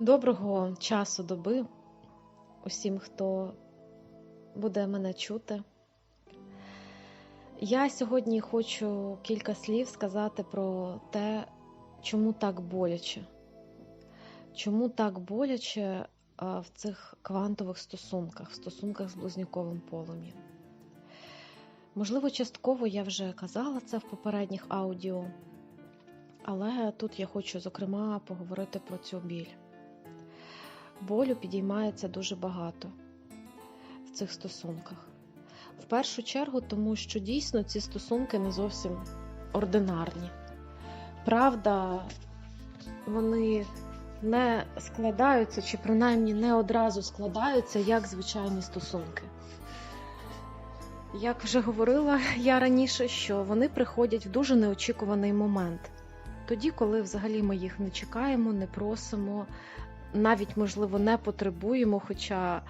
Доброго часу доби усім, хто буде мене чути. Я сьогодні хочу кілька слів сказати про те, чому так боляче. Чому так боляче в цих квантових стосунках, в стосунках з близнюковим полум'ям. Можливо, частково я вже казала це в попередніх аудіо, але тут я хочу, зокрема, поговорити про цю біль болю підіймається дуже багато в цих стосунках. В першу чергу, тому що дійсно ці стосунки не зовсім ординарні. Правда, вони не складаються, чи принаймні не одразу складаються як звичайні стосунки. Як вже говорила я раніше, що вони приходять в дуже неочікуваний момент. Тоді, коли взагалі ми їх не чекаємо, не просимо, навіть, можливо, не потребуємо, хоча,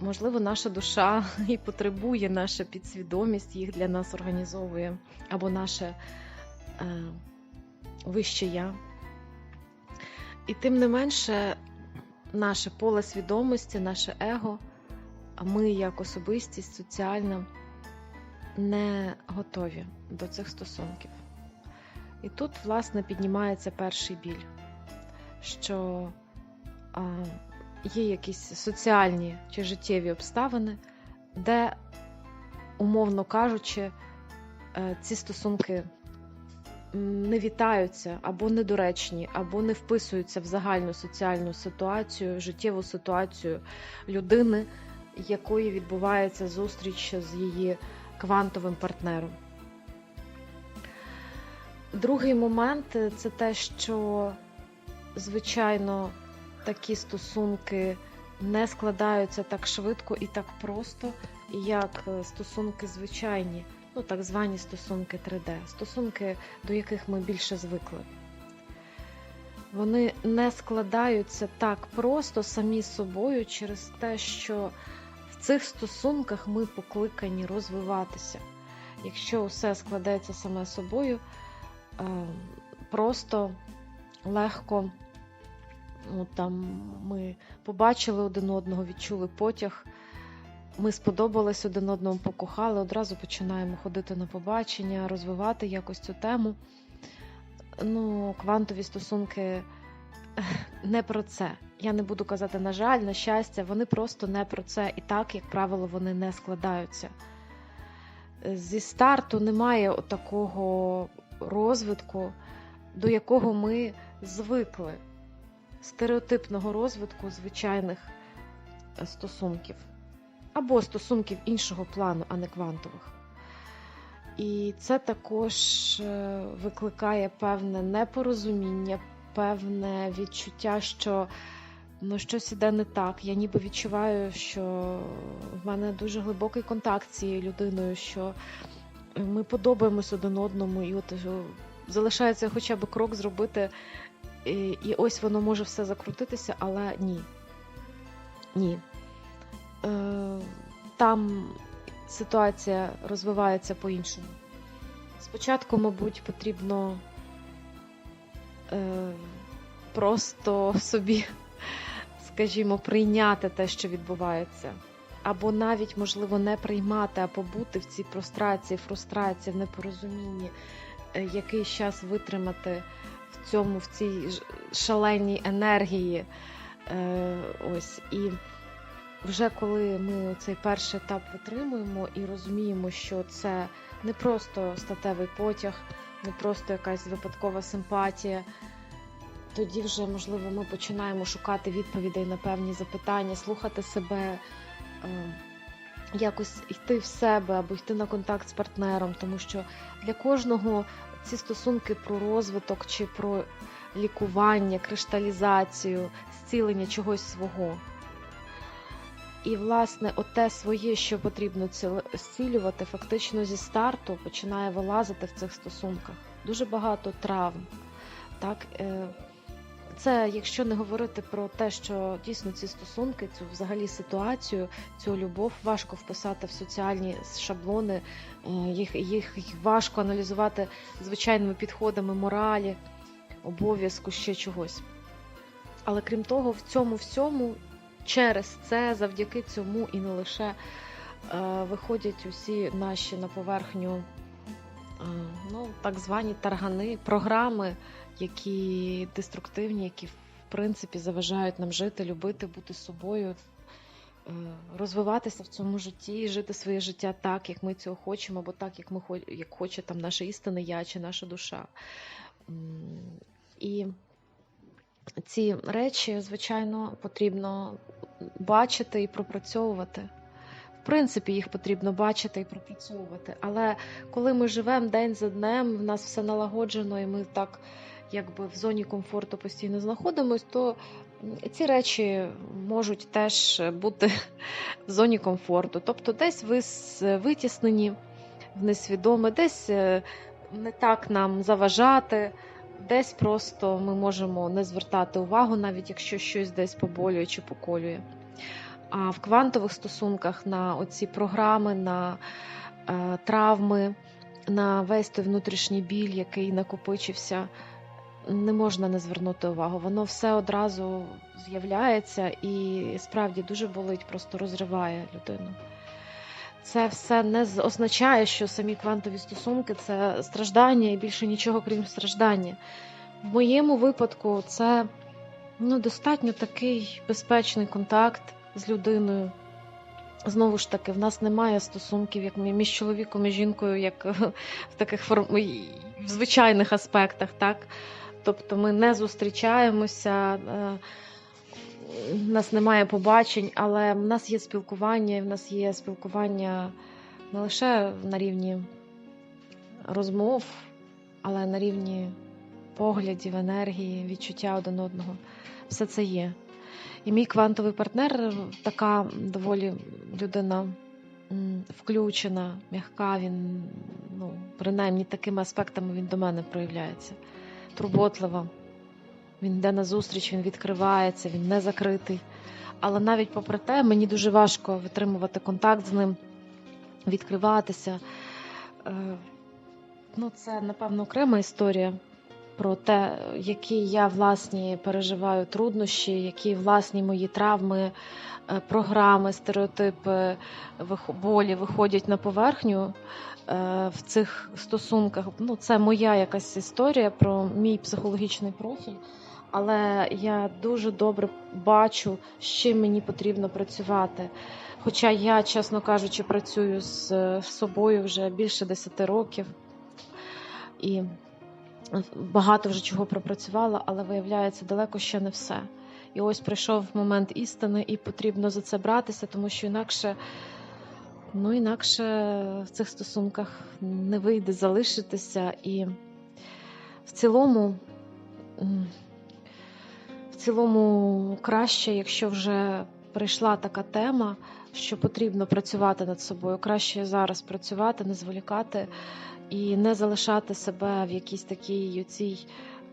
можливо, наша душа і потребує, наша підсвідомість їх для нас організовує, або наше е, вище я. І тим не менше, наше поле свідомості, наше его, а ми як особистість соціальна не готові до цих стосунків. І тут, власне, піднімається перший біль, що є якісь соціальні чи життєві обставини, де, умовно кажучи, е, ці стосунки не вітаються або недоречні, або не вписуються в загальну соціальну ситуацію, життєву ситуацію людини, якої відбувається зустріч з її квантовим партнером. Другий момент це те, що, звичайно, такі стосунки не складаються так швидко і так просто, як стосунки звичайні, ну так звані стосунки 3D, стосунки, до яких ми більше звикли. Вони не складаються так просто самі собою через те, що в цих стосунках ми покликані розвиватися. Якщо все складається саме собою, просто легко ну, там ми побачили один одного, відчули потяг, ми сподобались один одному, покохали, одразу починаємо ходити на побачення, розвивати якось цю тему. Ну, квантові стосунки не про це. Я не буду казати, на жаль, на щастя, вони просто не про це. І так, як правило, вони не складаються. Зі старту немає такого розвитку, до якого ми звикли, стереотипного розвитку звичайних стосунків, або стосунків іншого плану, а не квантових. І це також викликає певне непорозуміння, певне відчуття, що ну, щось іде не так. Я ніби відчуваю, що в мене дуже глибокий контакт з цією людиною, що ми подобаємось один одному, і от залишається хоча б крок зробити, і, і ось воно може все закрутитися, але ні. Ні. Е, Там ситуація розвивається по-іншому. Спочатку, мабуть, потрібно е, просто собі, скажімо, прийняти те, що відбувається. Або навіть, можливо, не приймати, а побути в цій прострації, фрустрації, в непорозумінні, якийсь час витримати в цьому, в цій шаленій енергії. Ось. І вже коли ми цей перший етап витримуємо і розуміємо, що це не просто статевий потяг, не просто якась випадкова симпатія, тоді вже, можливо, ми починаємо шукати відповідей на певні запитання, слухати себе, якось йти в себе або йти на контакт з партнером, тому що для кожного ці стосунки про розвиток чи про лікування, кришталізацію, зцілення чогось свого. І, власне, оте своє, що потрібно зцілювати, фактично зі старту починає вилазити в цих стосунках. Дуже багато травм. Так? Це, якщо не говорити про те, що дійсно ці стосунки, цю взагалі ситуацію, цю любов важко вписати в соціальні шаблони, їх, їх, їх важко аналізувати звичайними підходами моралі, обов'язку ще чогось. Але крім того, в цьому всьому, через це, завдяки цьому і не лише е, виходять усі наші на поверхню е, ну, так звані таргани, програми, які деструктивні, які в принципі заважають нам жити, любити, бути собою, е, розвиватися в цьому житті, жити своє життя так, як ми цього хочемо, або так, як ми як хоче там наше істинне я чи наша душа. І ці речі, звичайно, потрібно бачити і пропрацьовувати. В принципі, їх потрібно бачити і пропрацьовувати. Але коли ми живемо день за днем, в нас все налагоджено, і ми так якби в зоні комфорту постійно знаходимось, то ці речі можуть теж бути в зоні комфорту. Тобто десь вис- витіснені в несвідоме, десь е, не так нам заважати, десь просто ми можемо не звертати увагу, навіть якщо щось десь поболює чи поколює. А в квантових стосунках на оці програми, на е, травми, на весь той внутрішній біль, який накопичився, не можна не звернути увагу. Воно все одразу з'являється і справді дуже болить, просто розриває людину. Це все не означає, що самі квантові стосунки це страждання і більше нічого крім страждання. В моєму випадку це ну, достатньо такий безпечний контакт з людиною. Знову ж таки, в нас немає стосунків як між чоловіком і жінкою, як в таких форм... в звичайних аспектах, так? Тобто ми не зустрічаємося, е, у нас немає побачень, але в нас є спілкування, і в нас є спілкування не лише на рівні розмов, але на рівні поглядів, енергії, відчуття один одного. Все це є. І мій квантовий партнер така доволі людина включена, м'яка. Він, ну, принаймні такими аспектами він до мене проявляється. Турботлива. Він йде на зустріч, він відкривається, він не закритий. Але навіть попри те, мені дуже важко витримувати контакт з ним, відкриватися. Е, Ну, це, напевно, окрема історія про те, які я власні переживаю труднощі, які власні мої травми, е, програми, стереотипи, болі виходять на поверхню е, в цих стосунках. Ну, це моя якась історія про мій психологічний профіль. Але я дуже добре бачу, з чим мені потрібно працювати. Хоча я, чесно кажучи, працюю з собою вже більше 10 років і багато вже чого пропрацювала, але виявляється, далеко ще не все. І ось прийшов момент істини, і потрібно за це братися, тому що інакше, ну інакше в цих стосунках не вийде залишитися. І в цілому, в цілому краще, якщо вже прийшла така тема, що потрібно працювати над собою. Краще зараз працювати, не зволікати і не залишати себе в якійсь такій оцій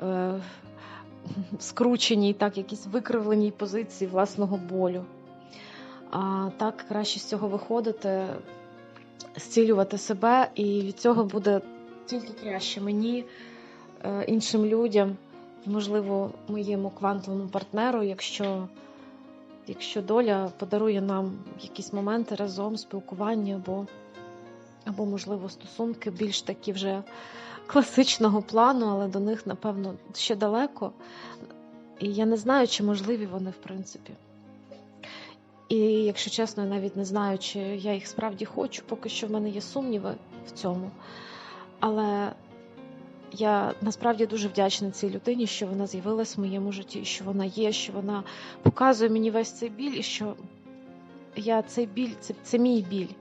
е, скрученій, так, якійсь викривленій позиції власного болю. А так краще з цього виходити, зцілювати себе, і від цього буде тільки краще мені, е, іншим людям, можливо, моєму квантовому партнеру, якщо, якщо доля подарує нам якісь моменти разом, спілкування або або, можливо, стосунки більш такі вже класичного плану, але до них, напевно, ще далеко. І я не знаю, чи можливі вони, в принципі. І, якщо чесно, я навіть не знаю, чи я їх справді хочу, поки що в мене є сумніви в цьому. Але я насправді дуже вдячна цій людині, що вона з'явилась в моєму житті, що вона є, що вона показує мені весь цей біль, і що я цей біль, це, це мій біль.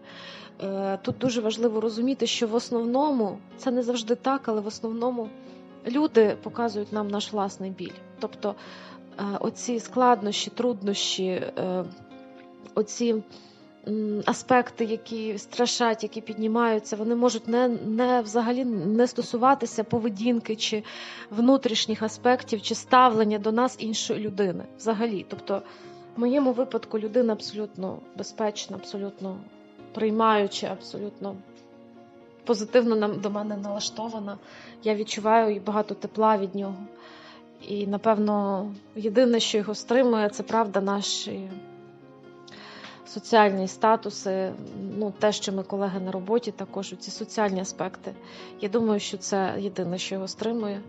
Е, Тут дуже важливо розуміти, що в основному це не завжди так, але в основному люди показують нам наш власний біль. Тобто е, оці складнощі, труднощі, е, оці аспекти, які страшать, які піднімаються, вони можуть не, не взагалі не стосуватися поведінки чи внутрішніх аспектів, чи ставлення до нас іншої людини. Взагалі. Тобто, в моєму випадку людина абсолютно безпечна, абсолютно приймаючи, абсолютно позитивно до мене налаштована. Я відчуваю багато тепла від нього. І, напевно, єдине, що його стримує, це правда наші соціальні статуси, ну, те, що ми колеги на роботі, також ці соціальні аспекти. Я думаю, що це єдине, що його стримує.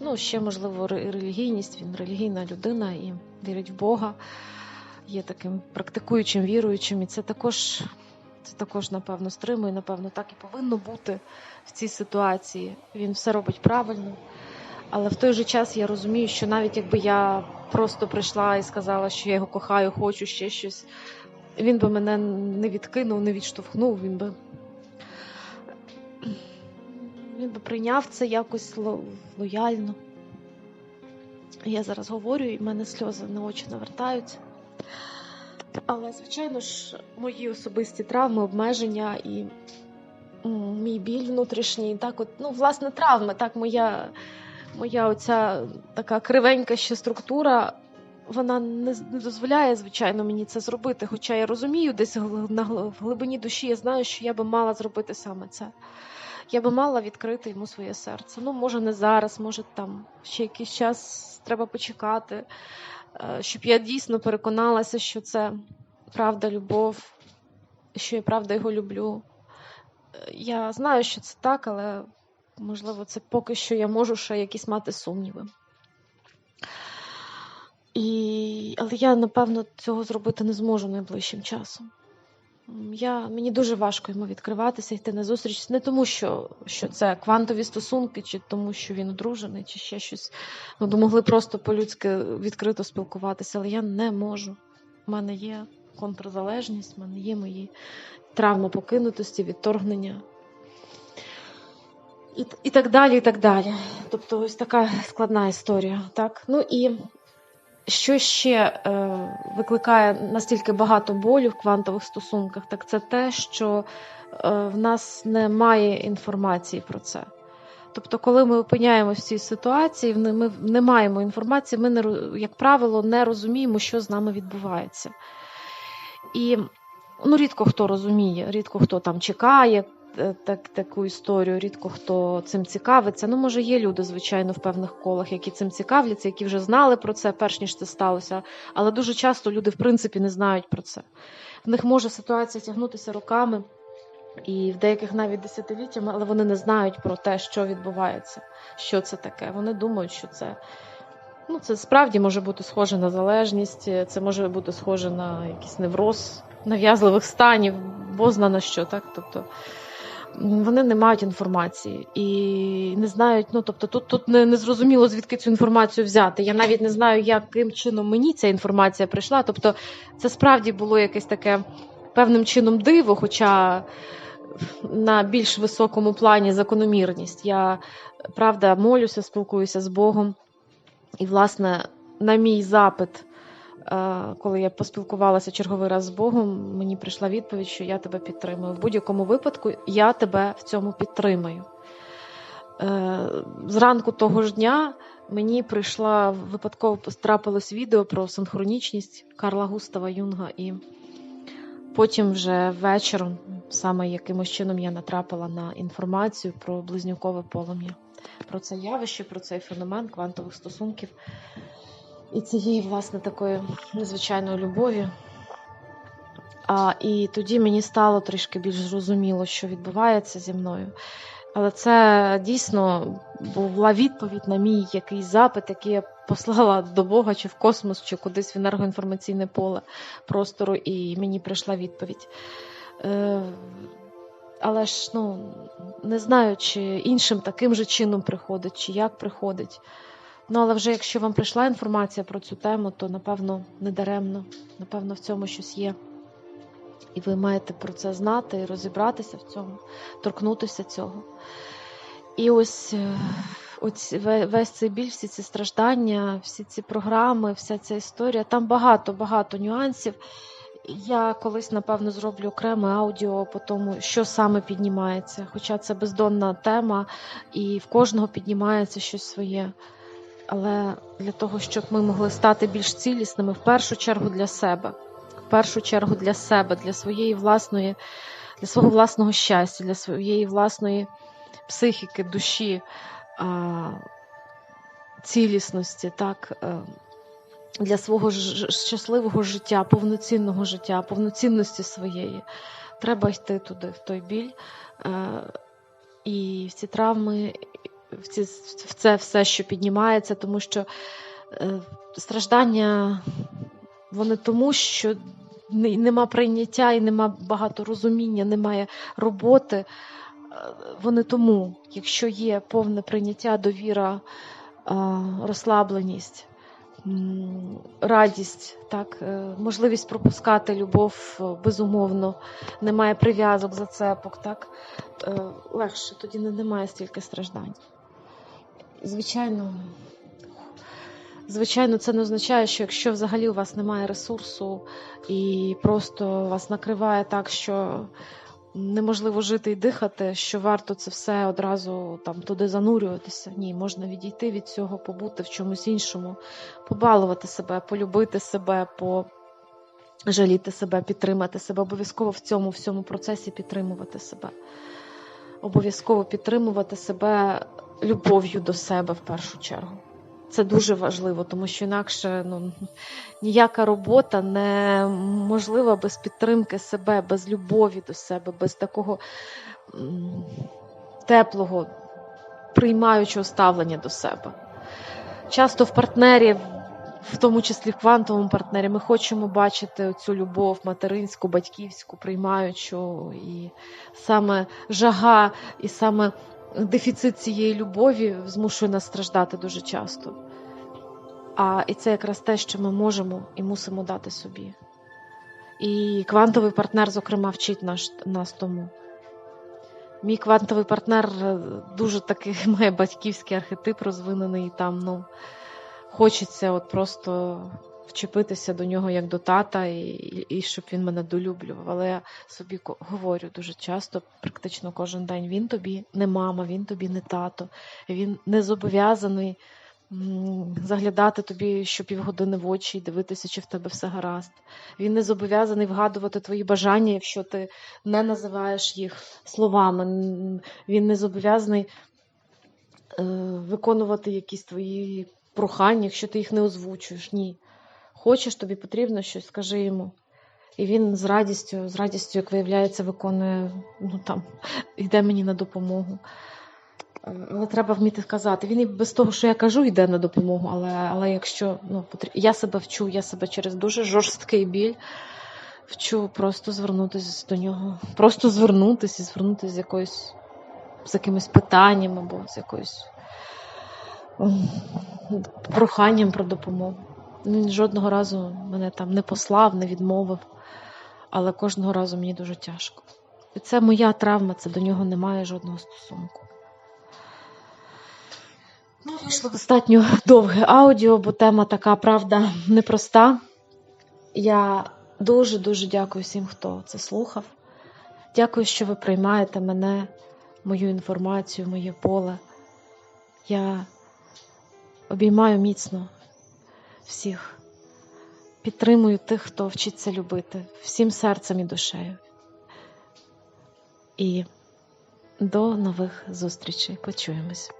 Ну, ще, можливо, релігійність, він релігійна людина і вірить в Бога, є таким практикуючим, віруючим, і це також. Це також, напевно, стримує, напевно, так і повинно бути в цій ситуації. Він все робить правильно. Але в той же час я розумію, що навіть якби я просто прийшла і сказала, що я його кохаю, хочу ще щось, він би мене не відкинув, не відштовхнув, він би. Він би прийняв це якось ло- лояльно. Я зараз говорю, і в мене сльози на очі навертаються. Але, звичайно ж, мої особисті травми, обмеження і мій біль внутрішній, так от, ну, власне, травми, так, моя, моя оця така кривенька ще структура, вона не, дозволяє, звичайно, мені це зробити. Хоча я розумію, десь в глибині душі я знаю, що я би мала зробити саме це. Я би мала відкрити йому своє серце. Ну, може, не зараз, може, там ще якийсь час треба почекати, щоб я дійсно переконалася, що це правда любов, що я правда його люблю. Е, Я знаю, що це так, але можливо, це поки що я можу ще якісь мати сумніви. І... Але я, напевно, цього зробити не зможу найближчим часом. Я, мені дуже важко йому відкриватися, йти на зустріч. Не тому, що, що це квантові стосунки, чи тому, що він одружений, чи ще щось. Ми б могли просто по-людськи відкрито спілкуватися, але я не можу. У мене є контрзалежність, в мене є мої травми покинутості, відторгнення. І, і так далі, і так далі. Тобто, ось така складна історія. Так? Ну і що ще е, викликає настільки багато болю в квантових стосунках, так це те, що е, в нас немає інформації про це. Тобто, коли ми опиняємося в цій ситуації, ми не маємо інформації, ми, не, як правило, не розуміємо, що з нами відбувається. І ну, рідко хто розуміє, рідко хто там чекає так, таку історію, рідко хто цим цікавиться. Ну, може, є люди, звичайно, в певних колах, які цим цікавляться, які вже знали про це, перш ніж це сталося. Але дуже часто люди, в принципі, не знають про це. В них може ситуація тягнутися роками. І в деяких навіть десятиліттями, але вони не знають про те, що відбувається, що це таке. Вони думають, що це ну, це справді може бути схоже на залежність, це може бути схоже на якийсь невроз нав'язливих станів, бо зна на що, так? Тобто вони не мають інформації і не знають, ну тобто тут, тут не, не зрозуміло, звідки цю інформацію взяти. Я навіть не знаю, яким чином мені ця інформація прийшла. Тобто, це справді було якесь таке певним чином диво, хоча на більш високому плані закономірність. Я правда молюся, спілкуюся з Богом. І, власне, на мій запит, коли я поспілкувалася черговий раз з Богом, мені прийшла відповідь, що я тебе підтримую. В будь-якому випадку я тебе в цьому підтримаю. Е, Зранку того ж дня мені прийшла випадково трапилось відео про синхронічність Карла Густава Юнга, і потім вже вечором, саме якимось чином, я натрапила на інформацію про близнюкове полум'я, про це явище, про цей феномен квантових стосунків і цієї, власне, такої незвичайної любові. А, і тоді мені стало трішки більш зрозуміло, що відбувається зі мною. Але це дійсно була відповідь на мій якийсь запит, який я послала до Бога чи в космос, чи кудись в енергоінформаційне поле простору, і мені прийшла відповідь. Е, але ж ну, не знаю, чи іншим таким же чином приходить, чи як приходить. Ну, але вже якщо вам прийшла інформація про цю тему, то напевно не даремно, напевно, в цьому щось є. І ви маєте про це знати і розібратися в цьому, торкнутися цього. І ось, е, ось весь цей біль, всі ці страждання, всі ці програми, вся ця історія, там багато-багато нюансів. Я колись, напевно, зроблю окреме аудіо по тому, що саме піднімається. Хоча це бездонна тема, і в кожного піднімається щось своє. Але для того, щоб ми могли стати більш цілісними, в першу чергу для себе, в першу чергу для себе, для своєї власної, для свого власного щастя, для своєї власної психіки, душі. А, цілісності, так, е, для свого щасливого життя, повноцінного життя, повноцінності своєї. Треба йти туди, в той біль. Е, І в ці травми, в, ці, в це все, що піднімається, тому що е, страждання вони тому, що не- нема прийняття і нема багато розуміння, немає роботи. Е, Вони тому, якщо є повне прийняття, довіра, е, розслабленість, радість, так, е, можливість пропускати любов безумовно, немає прив'язок, зацепок, так, легше, тоді немає стільки страждань. Звичайно, звичайно, це не означає, що якщо взагалі у вас немає ресурсу і просто вас накриває так, що неможливо жити і дихати, що варто це все одразу там туди занурюватися. Ні, можна відійти від цього, побути в чомусь іншому, побалувати себе, полюбити себе, пожаліти себе, підтримати себе. Обов'язково в цьому всьому процесі підтримувати себе. Обов'язково підтримувати себе любов'ю до себе в першу чергу. Це дуже важливо, тому що інакше ну, ніяка робота не можлива без підтримки себе, без любові до себе, без такого теплого, приймаючого ставлення до себе. Часто в партнері, в тому числі в квантовому партнері, ми хочемо бачити цю любов материнську, батьківську, приймаючу, і саме жага, і саме дефіцит цієї любові змушує нас страждати дуже часто. А і це якраз те, що ми можемо і мусимо дати собі. І квантовий партнер, зокрема, вчить наш, нас тому. Мій квантовий партнер е, дуже такий має батьківський архетип розвинений, і там ну, хочеться от просто вчепитися до нього як до тата, і, і, щоб він мене долюблював. Але я собі говорю дуже часто, практично кожен день, він тобі не мама, він тобі не тато, він не зобов'язаний заглядати тобі щопівгодини в очі і дивитися, чи в тебе все гаразд. Він не зобов'язаний вгадувати твої бажання, якщо ти не називаєш їх словами. Він не зобов'язаний е, виконувати якісь твої прохання, якщо ти їх не озвучуєш. Ні. Хочеш, тобі потрібно щось, скажи йому. І він з радістю, з радістю, як виявляється, виконує, ну там, йде мені на допомогу. Е, Але треба вміти сказати. Він і без того, що я кажу, йде на допомогу. Але, але якщо ну, потріб... я себе вчу, я себе через дуже жорсткий біль вчу просто звернутися до нього. Просто звернутися і звернутися з якоюсь з якимось питанням або з якоюсь проханням про допомогу. Він жодного разу мене там не послав, не відмовив, але кожного разу мені дуже тяжко. І це моя травма, це до нього немає жодного стосунку. Ну, вийшло достатньо довге аудіо, бо тема така, правда, непроста. Я дуже-дуже дякую всім, хто це слухав. Дякую, що ви приймаєте мене, мою інформацію, моє поле. Я обіймаю міцно всіх, підтримую тих, хто вчиться любити, всім серцем і душею. І до нових зустрічей. Почуємось.